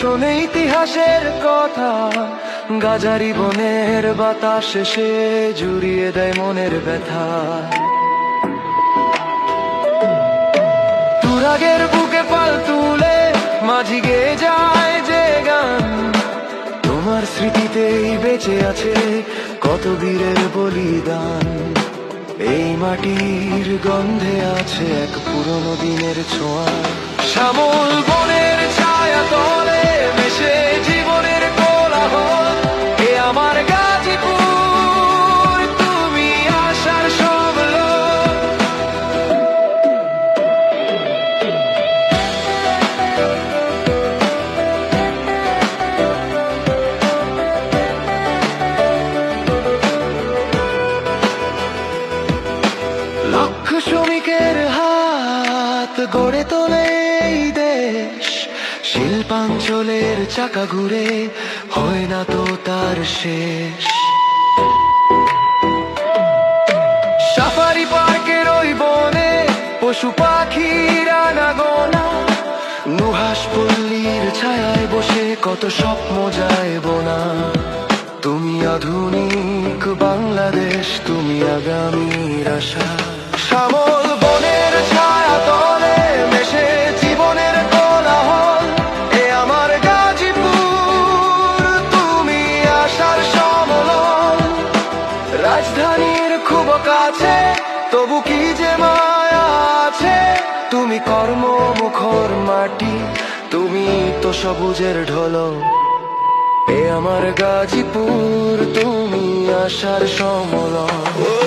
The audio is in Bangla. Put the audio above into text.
শোনে ইতিহাসের কথা। গাজারি বনের বাতাস সে জুড়িয়ে দেয় মনের ব্যথা। তুরাগের বুকে পাল তুলে মাঝি গে যায় যে গান। তোমার স্মৃতিতেই বেঁচে আছে কত বীরের বলিদান। এই মাটির গন্ধে আছে এক পুরনো দিনের ছোঁয়া। শ্যামল বনের ছায়া তলে মিশে জীবনের কোলাহল। এ আমার গাজীপুর, তুমি আসার সব লক্ষ শ্রমিকের হাত গড়ে তোলে এই দেশ, শিল্পাঞ্চলের চাকা ঘুরে হয় না তো তার শেষ। সাফারি পার্কের ওই বনে পশু পাখিরা নুহাস পল্লীর ছায়ায় বসে কত স্বপ্ন যায় বোনা। তুমি আধুনিক বাংলাদেশ, তুমি আগামীর আশা। রাজধানীর খুব কাছে, তবু কি যে মায়া আছে? তুমি কর্ম মুখর মাটি, তুমি তো সবুজের ঢল। এ আমার গাজীপুর, তুমি আসার সমলন